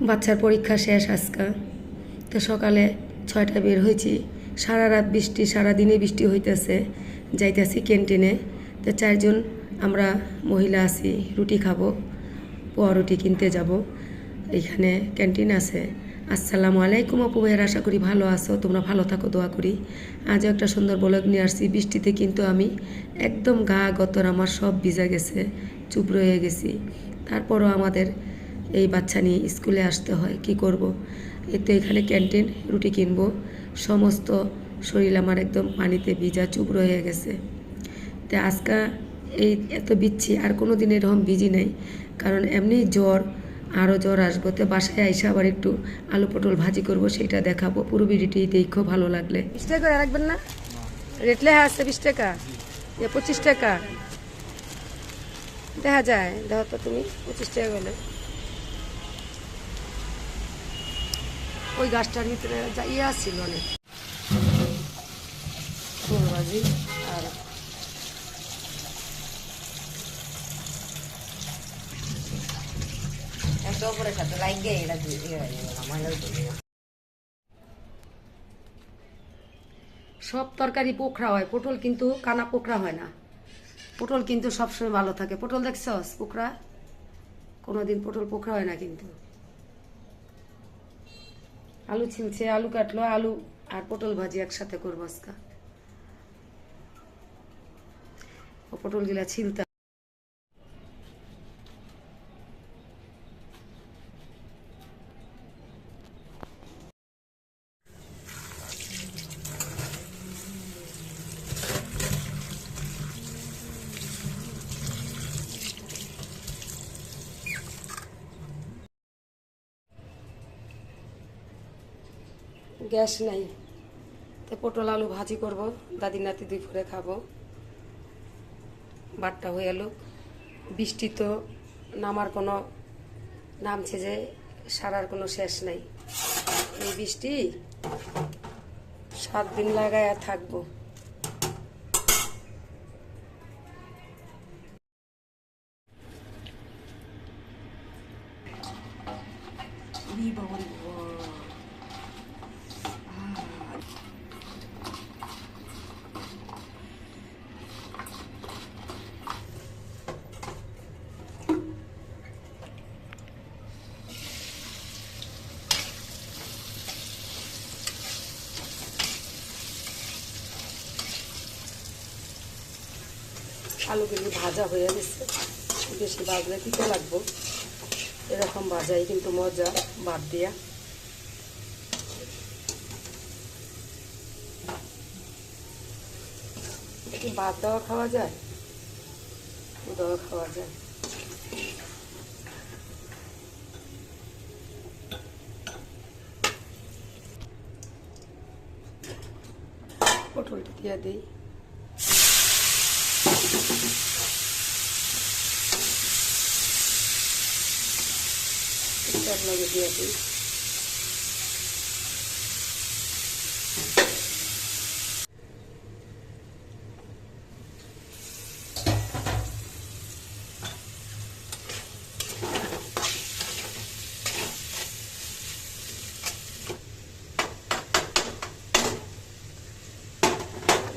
বাচ্চার পরীক্ষা শেষ আজকা। তো সকালে ছয়টা বের হয়েছি। সারা রাত বৃষ্টি, সারা দিনে বৃষ্টি হইতেছে। যাইতেছি ক্যান্টিনে। তো চারজন আমরা মহিলা আছি, রুটি খাব, পোয়া রুটি কিনতে যাব। এখানে ক্যান্টিন আছে। আসসালামু আলাইকুম আপু ভাইয়ের, আশা করি ভালো আছো। তোমরা ভালো থাকো, দোয়া করি। আজও একটা সুন্দর ব্লগ নিয়ে আসছি। বৃষ্টিতে কিন্তু আমি একদম গা গতর আমার সব ভিজা গেছে, চুপ রয়ে গেছি। তারপরও আমাদের এই বাচ্চা নিয়ে স্কুলে আসতে হয়, কি করব। এতে এখানে ক্যান্টিন রুটি কিনবো। সমস্ত শরীর আমার একদম পানিতে ভিজা চুপ হয়ে গেছে। তো আজকা এই এত বিচ্ছি, আর কোনো দিন এরকম ভিজি নাই। কারণ এমনি জ্বর আরও জ্বর আসব। তো বাসায় আইসা আবার একটু আলু পটল ভাজি করব, সেটা দেখাবো। পুরো ভিডিওটি দেখো, ভালো লাগলে। বিশ টাকা রাখবেন না? রেট লেখা আছে বিশ টাকা। পঁচিশ টাকা। দেখা যায় দেখো তো তুমি, পঁচিশ টাকা বলে ওই গাছটার ভিতরে যা ইয়ে আসছিল অনেক। আর ইয়ে সব তরকারি পোখরা হয়, পটল কিন্তু কানা পোখরা হয় না। পটল কিন্তু সবসময় ভালো থাকে। পটল দেখছস পোখরা? কোনোদিন পটল পোখরা হয় না কিন্তু। আলু ছিলছে আলু কাটলো আলু আর পটল ভাজি একসাথে করব আজকা। পটলগুলা ছিলতে গ্যাস নাই। তো পটল আলু ভাজি করব দাদি নাতি দুই করে খাব। বাটটা হয়ে এলো। বৃষ্টি তো নামার কোনো নামছে যে সারার কোনো শেষ নাই। এই বৃষ্টি সাত দিন লাগায় আর থাকব আলুগুলি ভাজা হয়ে গেছে। বেশি ভাজলে দিতে লাগবো। এরকম ভাজাই কিন্তু মজা, বাদ দিয়া। ভাত দেওয়া খাওয়া যায়? দেওয়া খাওয়া যায়। পটলটা দিয়ে দিই। তেল লাগে দিয়ে দিই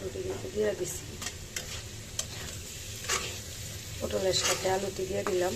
রুটি কিন্তু দিয়ে দিছি পটলের সাথে আলুটি দিয়ে দিলাম।